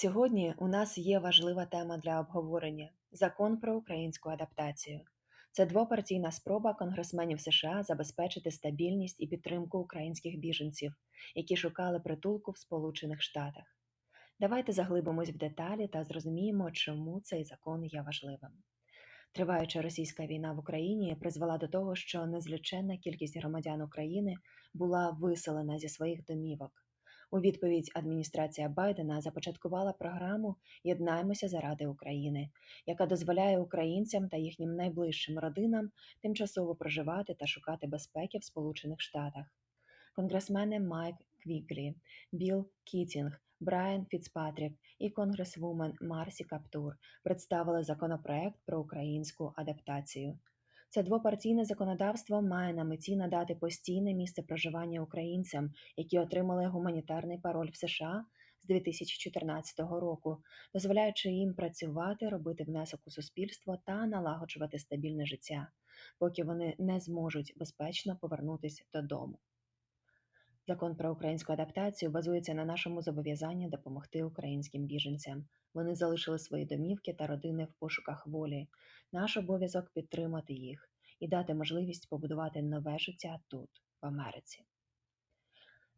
Сьогодні у нас є важлива тема для обговорення закон про українську адаптацію. Це двопартійна спроба конгресменів США забезпечити стабільність і підтримку українських біженців, які шукали притулку в Сполучених Штатах. Давайте заглибимось в деталі та зрозуміємо, чому цей закон є важливим. Триваюча російська війна в Україні призвела до того, що незліченна кількість громадян України була виселена зі своїх домівок. У відповідь адміністрація Байдена започаткувала програму Єднаймося заради України, яка дозволяє українцям та їхнім найближчим родинам тимчасово проживати та шукати безпеки в Сполучених Штатах. Конгресмени Майк Квіглі, Білл Кітінг, Брайан Фіцпатрік і конгресвумен Марсі Каптур представили законопроект про українську адаптацію. Це двопартійне законодавство має на меті надати постійне місце проживання українцям, які отримали гуманітарний пароль в США з 2014 року, дозволяючи їм працювати, робити внесок у суспільство та налагоджувати стабільне життя, поки вони не зможуть безпечно повернутися додому. Закон про українську адаптацію базується на нашому зобов'язанні допомогти українським біженцям. Вони залишили свої домівки та родини в пошуках волі. Наш обов'язок підтримати їх і дати можливість побудувати нове життя тут, в Америці.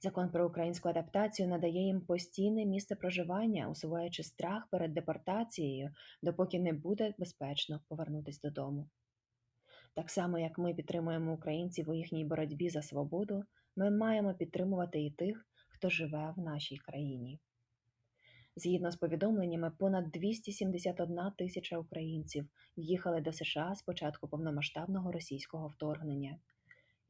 Закон про українську адаптацію надає їм постійне місце проживання, усуваючи страх перед депортацією, допоки не буде безпечно повернутися додому. Так само, як ми підтримуємо українців у їхній боротьбі за свободу, ми маємо підтримувати і тих, хто живе в нашій країні. Згідно з повідомленнями, понад 271 тисяча українців в'їхали до США з початку повномасштабного російського вторгнення.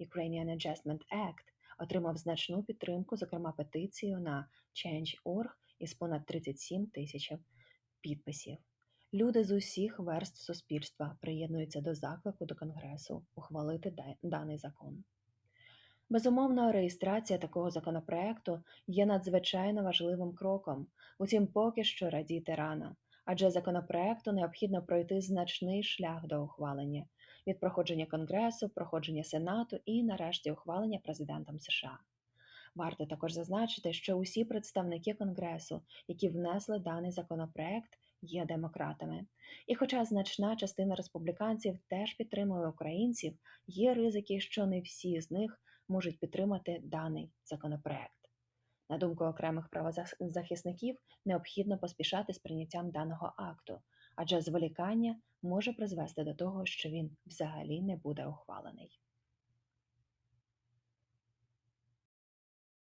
Ukrainian Adjustment Act отримав значну підтримку, зокрема петицію на Change.org із понад 37 тисяч підписів. Люди з усіх верств суспільства приєднуються до заклику до Конгресу ухвалити даний закон. Безумовно, реєстрація такого законопроекту є надзвичайно важливим кроком, утім, поки що радіти рано, адже законопроекту необхідно пройти значний шлях до ухвалення від проходження Конгресу, проходження Сенату і, нарешті, ухвалення президентом США. Варто також зазначити, що усі представники Конгресу, які внесли даний законопроект, є демократами. І, хоча значна частина республіканців теж підтримує українців, є ризики, що не всі з них можуть підтримати даний законопроект. На думку окремих правозахисників, необхідно поспішати з прийняттям даного акту, адже зволікання може призвести до того, що він взагалі не буде ухвалений.